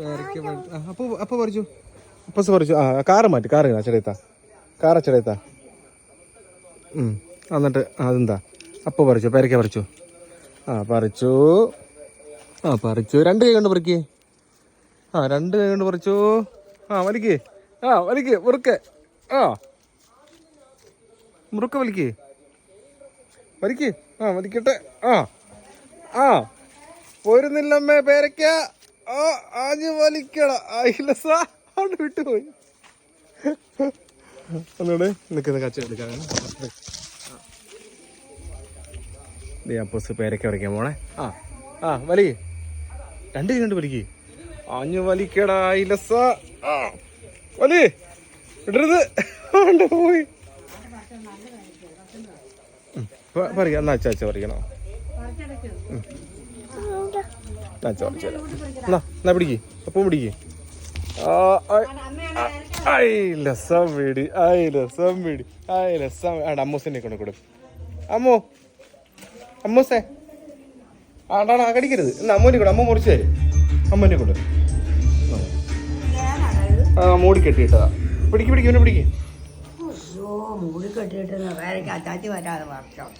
പേരയ്ക്ക പഴ- ആ, അപ്പൊ അപ്പൊ പറിച്ചു. അപ്പൊ പറിച്ചു. ആ കാറ് മാറ്റി. കാറ് അച്ചടയത്താ കാർ അച്ചടയത്താ ഉം. എന്നിട്ട് അതെന്താ? അപ്പോൾ പറിച്ചു. പേരയ്ക്ക പറിച്ചു. ആ പറിച്ചു. ആ പറിച്ചു. രണ്ട് കൈ കൊണ്ട് പറിക്കേ. ആ രണ്ട് കൈ കൊണ്ട് പറിച്ചു. ആ വലിക്കേ. ആ വലിക്കേ. മുറുക്കെ. ആ. മുറുക്ക വലിക്കേ. വലിക്കേ. ആ വലിക്കട്ടെ. ആ. ആ. പോരുന്നില്ലമ്മേ പേരയ്ക്ക ആ ആഞ്ഞു വലിക്കട. അയിലസ അവിടെ വിട്ടുപോയി ഒന്നുകൂടെ നിൽക്കുന്ന കച്ച എടുക്കാൻ. അപ്പോസ് പേരൊക്കെ വരയ്ക്കാൻ പോണേ ആ ആ വലി. രണ്ട് കണ്ട് വലിക്ക്. ആഞ്ഞു വലിക്കട അയിലസ ആ വലി. ഇടരുത്. അവിടെ പോയി. പറയാ എന്നാ അച്ഛാ അച്ഛ പറിക്കണോ? എന്നാ ചോദിച്ചു തരാം. എന്നാ എന്നാ പിടിക്ക്. അപ്പം പിടിക്ക്. ആ, ഐ, ആ, ലസം പിടി ഐ ലസം പിടി ഐ ലസം ആടാ അമ്മൂസിനെ കൊണ്ട് കൊടു. അമ്മോ അമ്മൂസേ. ആടാണ് കടിക്കരുത് എന്നാ അമ്മൂനെ കൂടെ അമ്മ മുറിച്ച് തരും. അമ്മൂനെ കൊണ്ട്. ആ മൂടി കെട്ടിയിട്ടതാ. പിടിക്ക് പിടിക്ക് ഇവനെ പിടിക്ക്.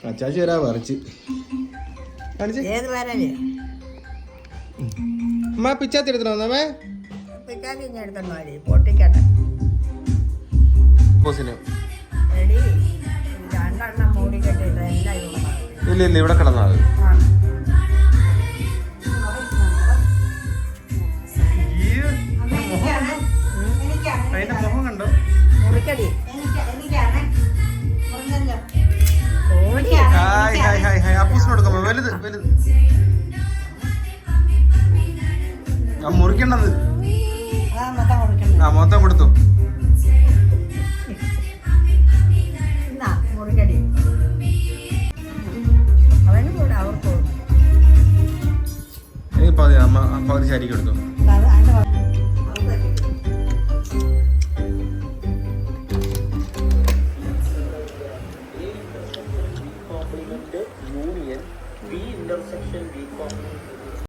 അച്ചാച്ചി വരാ വരൽ അമ്മ പിച്ചാത്തി എടുത്തോ അമ്മേ? പിച്ചാത്തി പൊട്ടിക്കട്ടെ. ഇല്ല ഇല്ല ഇവിടെ കിടന്നാ കൊടുക്കേണ്ടത് ആ മൊത്തം കൊടുത്തു. അമ്മ union B intersection B complement